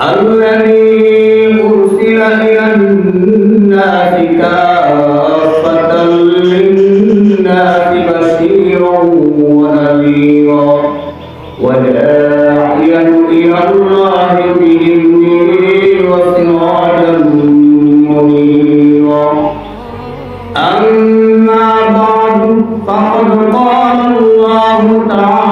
الذي أرسل إلى الناس كافة للناس بشيرا وداعيا إلى الله منيرا أما بعد فقد قال الله تعالى